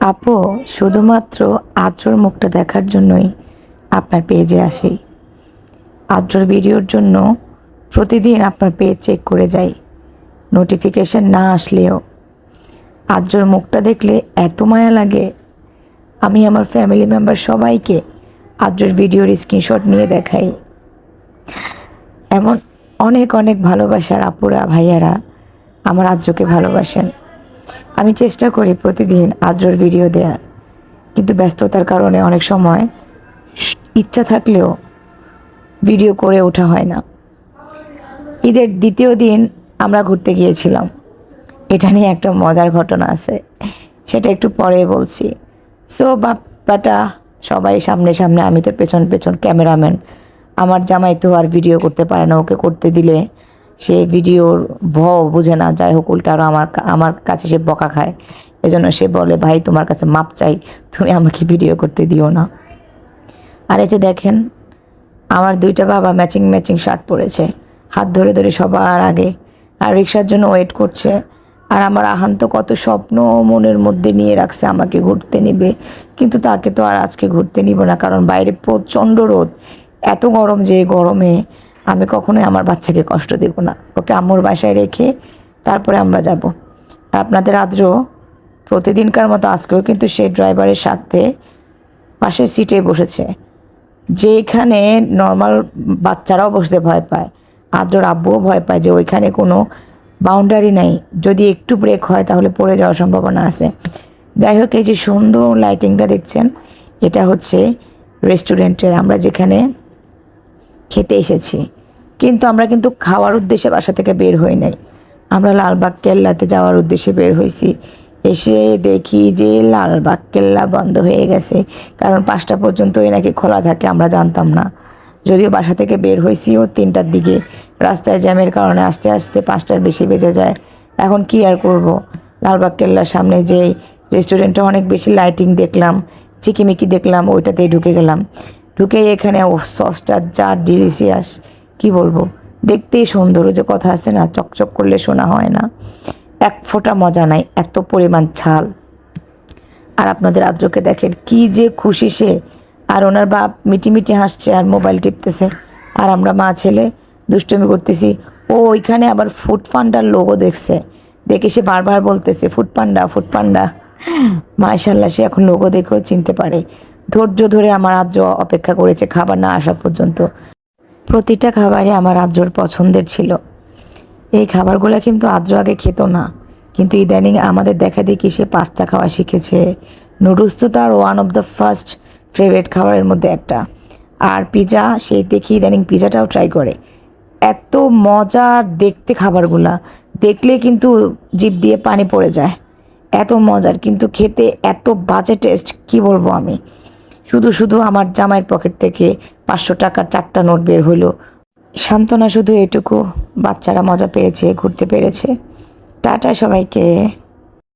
আপু, শুধুমাত্র আদ্রর মুখটা দেখার জন্যই আপনার পেজে আসি। আদ্রর ভিডিওর জন্য প্রতিদিন আপনার পেজ চেক করে যাই। নোটিফিকেশন না আসলেও। আদ্রর মুখটা দেখলে এত মায়া লাগে। আমি আমার ফ্যামিলি মেম্বার সবাইকে আদ্রর ভিডিওর স্ক্রিনশট নিয়ে দেখাই। এমন অনেক অনেক ভালোবাসার আপুরা, ভাইয়ারা আমার আদ্রকে ভালোবাসেন। আমি চেষ্টা করি প্রতিদিন আদ্রর ভিডিও দেওয়ার কিন্তু ব্যস্ততার কারণে অনেক সময় ইচ্ছা থাকলেও ভিডিও করে ওঠা হয় না। ঈদের দ্বিতীয় দিন আমরা ঘুরতে গিয়েছিলাম। এটা নিয়ে একটা মজার ঘটনা আছে। সেটা একটু পরে বলছি। সো বাপ্পাটা সবাই সামনে সামনে, আমি তো পেছন পেছন ক্যামেরাম্যান। আমার জামাই তো আর ভিডিও করতে পারে না, ওকে করতে দিলে সে ভিডিওর ভ বুঝে না, যাই হোক উল্টা আরও আমার আমার কাছে সে বকা খায়। এজন্য সে বলে, ভাই, তোমার কাছে মাপ চাই, তুমি আমাকে ভিডিও করতে দিও না। আর এই যে দেখেন, আমার দুইটা বাবা ম্যাচিং ম্যাচিং শার্ট পরেছে। হাত ধরে ধরে সবার আগে। আর রিক্সার জন্য ওয়েট করছে। আর আমার আহান্ত কত স্বপ্ন মনের মধ্যে নিয়ে রাখছে, আমাকে ঘুরতে নিবে। কিন্তু তাকে তো আর আজকে ঘুরতে নিব না, কারণ বাইরে প্রচণ্ড রোদ। এত গরম যে গরমে আমি কখনোই আমার বাচ্চাকে কষ্ট দেব না। ওকে আম্মুর বাসায় রেখে তারপরে আমরা যাব। আপনাদের আদ্র প্রতিদিনকার মতো আজকেও কিন্তু সেই ড্রাইভারের সাথে পাশের সিটে বসেছে, যেখানে নর্মাল বাচ্চারাও বসতে ভয় পায়। আদ্রর আব্বুও ভয় পায় যে ওইখানে কোনো বাউন্ডারি নাই। যদি একটু ব্রেক হয় তাহলে পড়ে যাওয়ার সম্ভাবনা আছে। যাই হোক, এই যে সুন্দর লাইটিংটা দেখছেন, এটা হচ্ছে রেস্টুরেন্টের আমরা যেখানে খেতে এসেছি। কিন্তু আমরা কিন্তু খাওয়ার উদ্দেশ্যে বাসা থেকে বের হই নাই। আমরা লালবাগ কেল্লাতে যাওয়ার উদ্দেশ্যে বের হয়েছি এসে দেখি যে লালবাগ কেল্লা বন্ধ হয়ে গেছে। কারণ পাঁচটা পর্যন্তই নাকি খোলা থাকে, আমরা জানতাম না। যদিও বাসা থেকে বের হয়েছি ও তিনটার দিকে। রাস্তায় জ্যামের কারণে আস্তে আস্তে পাঁচটার বেশি বেজে যায়। এখন কি আর করব? লালবাগ কেল্লার সামনে যেই রেস্টুরেন্টে অনেক বেশি লাইটিং দেখলাম, চিকিমিকি দেখলাম, ওইটাতেই ঢুকে গেলাম। ঢুকে এখানে সসটা যা ডিলিশিয়াস কি বলব? দেখতেই সুন্দর যে কথা আছে না, চকচক করলে শোনা হয় না। এক ফোঁটা মজা নাই, এত পরিমাণ ছাল। আর আপনাদের আদ্রকে দেখেন, কি যে খুশি সে। আর ওনার বাপ মিটি মিটি হাসছে আর মোবাইল টিপতেছে। আর আমরা মা ছেলে দুষ্টুমি করতেছি। ও ওইখানে আবার ফুড পান্ডার লোগো দেখছে। দেখে সে বারবার বলতেছে, ফুড পান্ডা ফুড পান্ডা। মাশাল্লাহ সে এখন লোগো দেখেও চিনতে পারে। ধৈর্য ধরে আমার আদ্র অপেক্ষা করেছে খাবার না আসা পর্যন্ত। প্রতিটা খাবারই আমার আদ্রর পছন্দের ছিল। এই খাবারগুলো কিন্তু আদ্র আগে খেত না। কিন্তু ইদানিং আমাদের দেখা দেখি সে পাস্তা খাওয়া শিখেছে। নুডলস তো তার one of the first favourite খাবারের মধ্যে একটা। আর পিজা সে দেখি ইদানিং পিজাটাও ট্রাই করে। এত মজার দেখতে খাবারগুলা। দেখলে কিন্তু জিভ দিয়ে পানি পড়ে যায়। এত মজার, কিন্তু খেতে এত বাজে টেস্ট কি বলব আমি? শুধু শুধু আমার জামাইয়ের পকেট থেকে পাঁচশো টাকার চারটা নোট বের হলো সান্ত্বনা শুধু এটুকু, বাচ্চারা মজা পেয়েছে, ঘুরতে পেরেছে। টাটা সবাইকে।